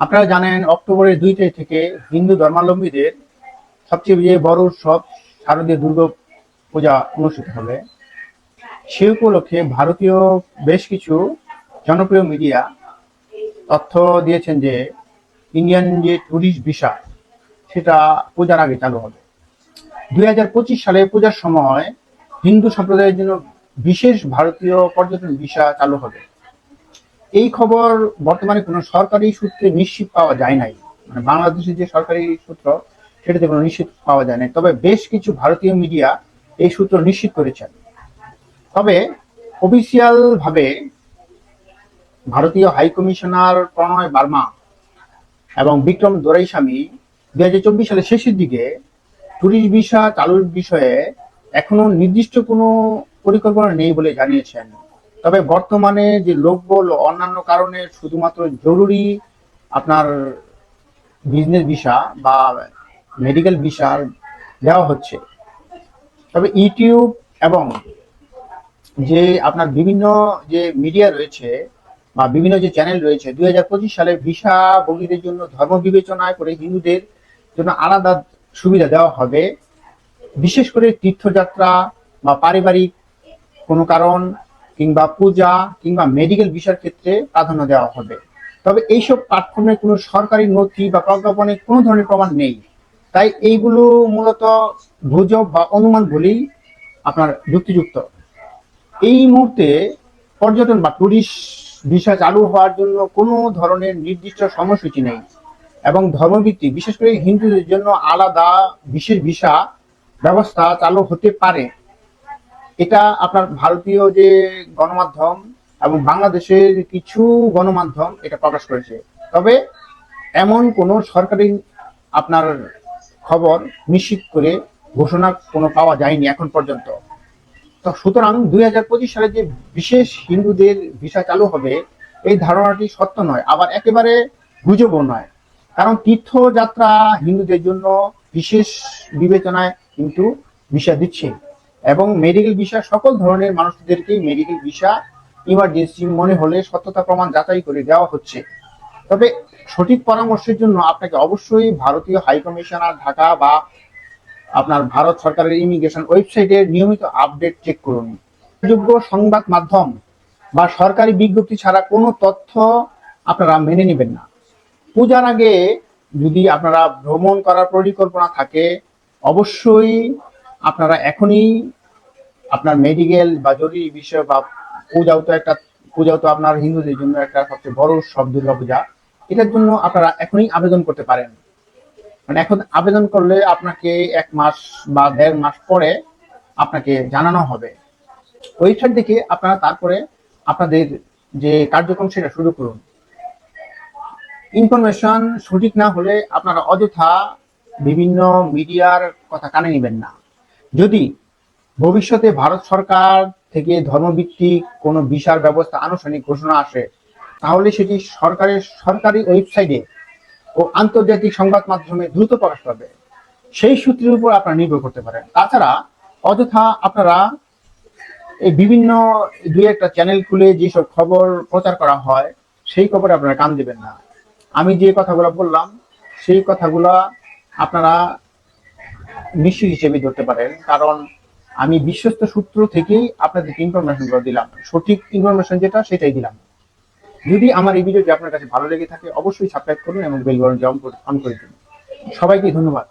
আপনারা জানেন, অক্টোবরের দুই তারিখ থেকে হিন্দু ধর্মাবলম্বীদের সবচেয়ে বড় উৎসব শারদীয় দুর্গা পূজা অনুষ্ঠিত হবে। সে উপলক্ষে ভারতীয় বেশ কিছু জনপ্রিয় মিডিয়া তথ্য দিয়েছেন যে, ইন্ডিয়ান যে ট্যুরিস্ট ভিসা, সেটা পূজার আগে চালু হবে। দুই হাজার পঁচিশ সালে পূজার সময় হিন্দু সম্প্রদায়ের জন্য বিশেষ ভারতীয় পর্যটন ভিসা চালু হবে। এই খবর বর্তমানে কোনো সরকারি সূত্রে নিশ্চিত পাওয়া যায় নাই। মানে বাংলাদেশের যে সরকারি সূত্র, সেটাতে কোনো নিশ্চিত পাওয়া যায় নাই। তবে বেশ কিছু ভারতীয় মিডিয়া এই সূত্র নিশ্চিত করেছেন। তবে অফিসিয়াল ভাবে ভারতীয় হাই কমিশনার প্রণয় বার্মা এবং বিক্রম দোরাইস্বামী দুই হাজার চব্বিশ সালের শেষের দিকে ট্যুরিস্ট ভিসা চালুর বিষয়ে এখনও নির্দিষ্ট কোনো পরিকল্পনা নেই বলে জানিয়েছেন। তবে বর্তমানে যে লোকবল অন্যান্য কারণে শুধুমাত্র জরুরি আপনার বিজনেস ভিসা বা মেডিকেল ভিসা দেওয়া হচ্ছে। তবে ইউটিউব এবং যে আপনার বিভিন্ন যে মিডিয়া রয়েছে বা বিভিন্ন যে চ্যানেল রয়েছে, দুই হাজার পঁচিশ সালে ভিসা ভোগীদের জন্য ধর্ম বিবেচনায় করে হিন্দুদের জন্য আলাদা সুবিধা দেওয়া হবে। বিশেষ করে তীর্থযাত্রা বা পারিবারিক কোনো কারণ কিংবা পূজা কিংবা মেডিকেল বিষয়ের ক্ষেত্রে প্রাধান্য দেওয়া হবে। তবে এইসব প্ল্যাটফর্মে কোনো সরকারি নথি বা প্রজ্ঞাপনে কোনো ধরনের প্রমাণ নেই। তাই এইগুলো মূলত গুজব বা অনুমান বলেই আপনার যুক্তিযুক্ত। এই মুহূর্তে পর্যটন বা টুরিস্ট ভিসা চালু হওয়ার জন্য কোনো ধরনের নির্দিষ্ট সময়সূচি নেই এবং ধর্মভিত্তিক, বিশেষ করে হিন্দুদের জন্য আলাদা বিশেষ ভিসা ব্যবস্থা চালু হতে পারে। এটা আপনার ভারতীয় যে গণমাধ্যম এবং বাংলাদেশের কিছু গণমাধ্যম এটা প্রকাশ করেছে। তবে এমন কোনো সরকারি আপনার খবর নিশ্চিত করে ঘোষণা কোনো পাওয়া যায়নি এখন পর্যন্ত। তো সুতরাং দুই হাজার পঁচিশ সালে যে বিশেষ হিন্দুদের ভিসা চালু হবে, এই ধারণাটি সত্য নয়, আবার একেবারে গুজবও নয়। কারণ তীর্থযাত্রা হিন্দুদের জন্য বিশেষ বিবেচনায় কিন্তু ভিসা দিচ্ছে। এবং মেডিকেল ভিসা সকল ধরনের মানুষদেরকেই মেডিকেল ভিসা ইমার্জেন্সি মনে হলে সত্যতা প্রমাণ যাচাই করে দেওয়া হচ্ছে। তবে সঠিক পরামর্শের জন্য আপনাকে অবশ্যই ভারতীয় হাই কমিশনার ঢাকা বা আপনার ভারত সরকারের ইমিগ্রেশন ওয়েবসাইটের নিয়মিত আপডেট চেক করুন। যোগ্য সংবাদ মাধ্যম বা সরকারি বিজ্ঞপ্তি ছাড়া কোনো তথ্য আপনারা মেনে নেবেন না। পূজার আগে যদি আপনারা ভ্রমণ করার পরিকল্পনা থাকে, অবশ্যই আপনারা এখনই আপনার মেডিকেল বা জরুরি বিষয় বা পূজাও তো একটা পূজাও তো আপনার হিন্দুদের জন্য একটা সবচেয়ে বড় উৎসব দুর্গা পূজা এটার জন্য আপনারা এখনই আবেদন করতে পারেন। মানে এখন আবেদন করলে আপনাকে এক মাস বা দেড় মাস পরে আপনাকে জানানো হবে। ওয়েবসাইট থেকে আপনারা তারপরে আপনাদের যে কার্যক্রম সেটা শুরু করুন। ইনফরমেশন সঠিক না হলে আপনারা অযথা বিভিন্ন মিডিয়ার কথা কানে নেবেন না। যদি ভবিষ্যতে ভারত সরকার থেকে ধর্মভিত্তিক কোনো বিশাল ব্যবস্থা আনুষ্ঠানিক ঘোষণা আসে, তাহলে সেটি সরকারের সরকারি ওয়েবসাইটে ও আন্তর্জাতিক সংবাদ মাধ্যমে দ্রুত প্রকাশ পাবে। সেই সূত্রের উপর আপনারা নির্ভর করতে পারেন। তাছাড়া অযথা আপনারা এই বিভিন্ন দুই একটা চ্যানেল খুলে যেসব খবর প্রচার করা হয়, সেই খবরে আপনারা কান দেবেন না। আমি যে কথাগুলো বললাম, সেই কথাগুলা আপনারা নিশ্চিত হিসেবে ধরতে পারেন। কারণ আমি বিশ্বস্ত সূত্র থেকেই আপনাদেরকে ইনফরমেশনগুলো দিলাম। সঠিক ইনফরমেশন যেটা, সেটাই দিলাম। যদি আমার এই ভিডিওটি আপনার কাছে ভালো লেগে থাকে, অবশ্যই সাবস্ক্রাইব করুন এবং বেল বাটনটি অন করে দিন। সবাইকে ধন্যবাদ।